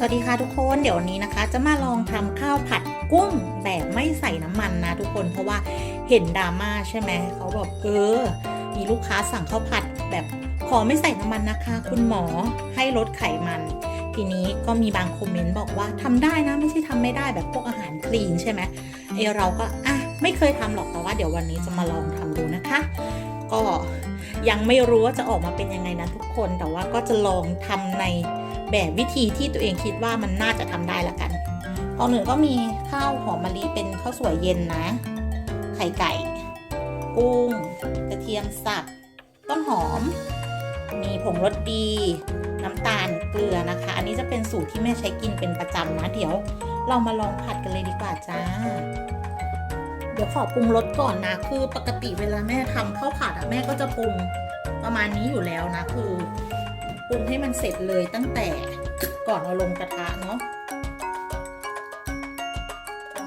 สวัสดีค่ะทุกคนเดี๋ยววันนี้นะคะ จะมาลองทำข้าวผัดกุ้งแบบไม่ใส่น้ำมันนะทุกคนเพราะว่าเห็นดราม่าใช่ไหมเขาบอกเออ มีลูกค้าสั่งข้าวผัดแบบขอไม่ใส่น้ำมันนะคะ คุณหมอให้ลดไขมัน ทีนี้ก็มีบางคอมเมนต์บอกว่าทำได้นะไม่ใช่ทำไม่ได้แบบพวกอาหารคลีนใช่ไหมเออเราก็อะไม่เคยทำหรอกแต่ว่าเดี๋ยววันนี้จะมาลองทำดูนะคะ ก็ยังไม่รู้ว่าจะออกมาเป็นยังไงนะทุกคนแต่ว่าก็จะลองทำใน แบบวิธีที่ตัวเองคิดว่ามันน่าจะทำได้ละกันตอนหนึ่งก็มีข้าวหอมมะลิเป็นข้าวสวยเย็นนะ ไข่ไก่ กุ้ง กระเทียมสับ ต้นหอม มีผงรสดี น้ำตาล เกลือนะคะ อันนี้จะเป็นสูตรที่แม่ใช้กินเป็นประจำนะ เดี๋ยวเรามาลองผัดกันเลยดีกว่าจ้า เดี๋ยวขอปรุงรสก่อนนะ คือปกติเวลาแม่ทำข้าวผัดอะแม่ก็จะปรุงประมาณนี้อยู่แล้วนะ คือ ปรุงให้มันเสร็จเลยตั้งแต่ก่อนเอาลงกระทะเนาะก็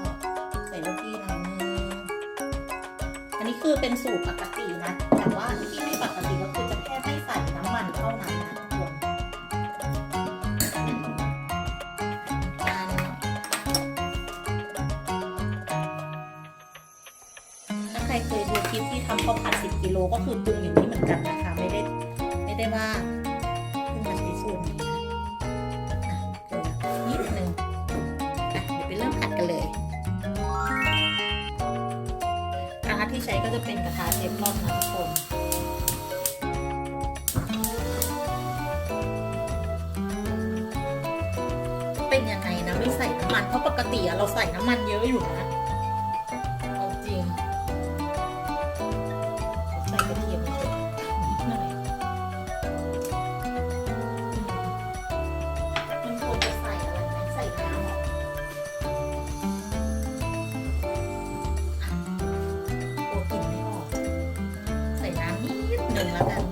ใส่รสดีหน่อยนึงอันนี้คือเป็นสูตรปกตินะ แต่ว่าที่ไม่ปกติก็คือจะแค่ไม่ใส่น้ำมันเท่านั้นนะทุกคนอ่าหน่อยถ้าใครเคยดูคลิปที่ทำข้าวผัด10กิโลก็คือปรุงอย่างนี้เหมือนกันนะคะ ไม่ได้ไม่ได้ว่า ที่ใช้ก็จะเป็นกระทะเทฟลอนนะทุกคนเป็นยังไงนะไม่ใส่น้ำมันเพราะปกติเราใส่น้ำมันเยอะอยู่นะ หนึ่งแล้วกัน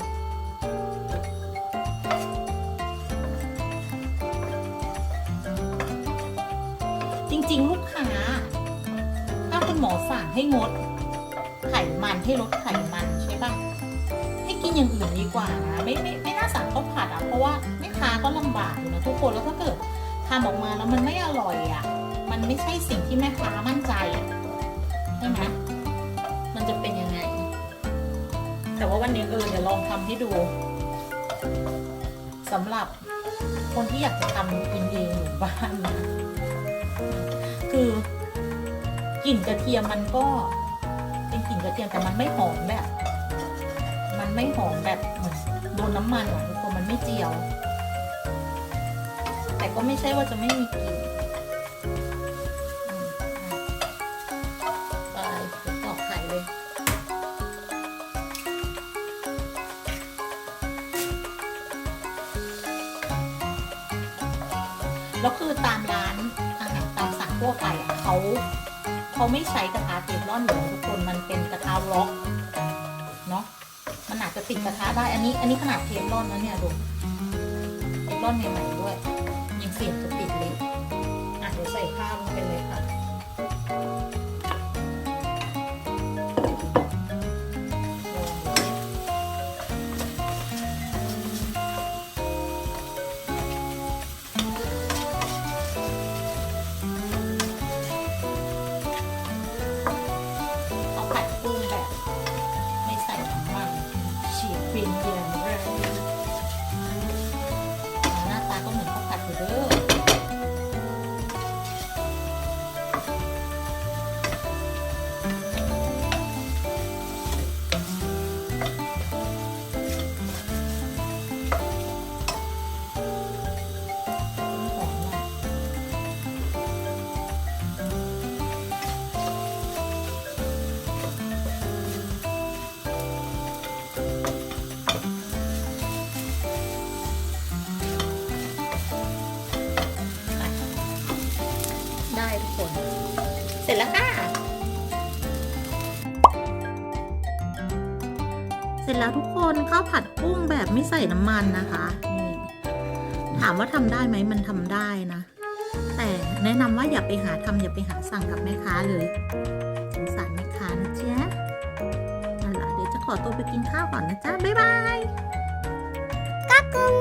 จริง ๆ ลูกค้า ถ้าคุณหมอสั่งให้งดไขมันให้ลดไขมันใช่ปะให้กินอย่างอื่นดีกว่านะไม่ไม่ไม่น่าสั่งข้าวผัดอะเพราะว่าแม่ค้าก็ลำบากอยู่นะทุกคนแล้วถ้าเกิดทำออกมาแล้วมันไม่อร่อยอะ มันไม่ใช่สิ่งที่แม่ค้ามั่นใจใช่ไหมมันจะเป็น แต่ว่าวันนี้เออเดี๋ยวลองทำให้ดูสำหรับคนที่อยากจะทำกินเองอยู่บ้านนะคือกลิ่นกระเทียมมันก็เป็นกลิ่นกระเทียมแต่มันไม่หอมแบบ มันไม่หอมแบบเหมือนโดนน้ำมันอะทุกคนมันไม่เจียว แต่ก็ไม่ใช่ว่าจะไม่มีกลิ่น แล้วคือตามร้านอาหารตามสั่งทั่วไปอะเขาเขาไม่ใช้กระทะเทฟลอนอยู่ทุกคนมันเป็นกระทะล็อกเนาะมันอาจจะติดกระทะได้อันนี้ อันนี้ขนาดเทฟลอนแล้วเนี่ยดูเทฟลอนใหม่ๆด้วย นข้าวผัดกุ้งแบบไม่ใส่น้ำมันนะคะนี่ถามว่าทำได้ไหมมันทำได้นะ แต่แนะนำว่าอย่าไปหาทำอย่าไปหาสั่งกับแม่ค้าเลยสงสารแม่ค้านะจ๊ะนั่นแหละเดี๋ยวจะขอตัวไปกินข้าวก่อนนะจ๊ะบ๊ายบายกักกุง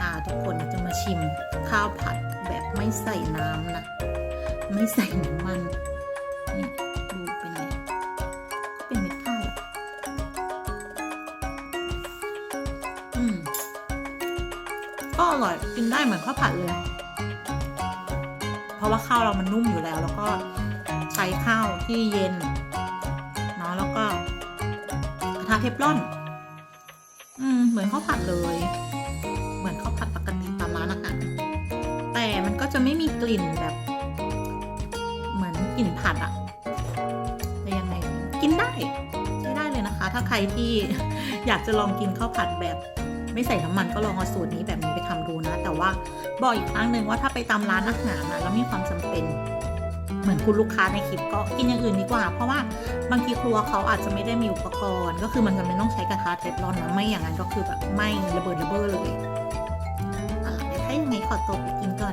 อ่าทุกคนจะมาชิชิมข้าวผัดแบบไม่ใส่น้ำนะไม่ใส่น้ำมันนี่ดูเป็น อร่อยกินได้เหมือนข้าวผัดเลย เพราะว่าข้าวเรามันนุ่มอยู่แล้ว แล้วก็ใช้ข้าวที่เย็นเนาะแล้วก็กระทะเทฟลอน อืมเหมือนข้าวผัดเลย เหมือนข้าวผัดปกติตามร้านอาหารแต่มันก็จะไม่มีกลิ่นแบบ เหมือนกลิ่นผัดอะแต่ยังไงกินได้ใช้ได้เลยนะคะ ถ้าใครที่อยากจะลองกินข้าวผัดแบบ ไม่ใส่น้ำมันก็ลองเอาสูตรนี้แบบนี้ ทำดูนะ แต่ว่าบอกอีกครั้งหนึ่งว่าถ้าไปตามร้านอาหารนะแล้วมีความจำเป็นเหมือนคุณลูกค้าในคลิปก็กินอย่างอื่นดีกว่า เพราะว่าบางทีครัวเขาอาจจะไม่ได้มีอุปกรณ์ ก็คือมันจำเป็นต้องใช้กระทะเทฟลอนนะไม่อย่างนั้นก็คือแบบไหม่ระเบิดระเบ้อเลยอะเดี๋ยวถ้ายังไงขอตัวไปกินก่อน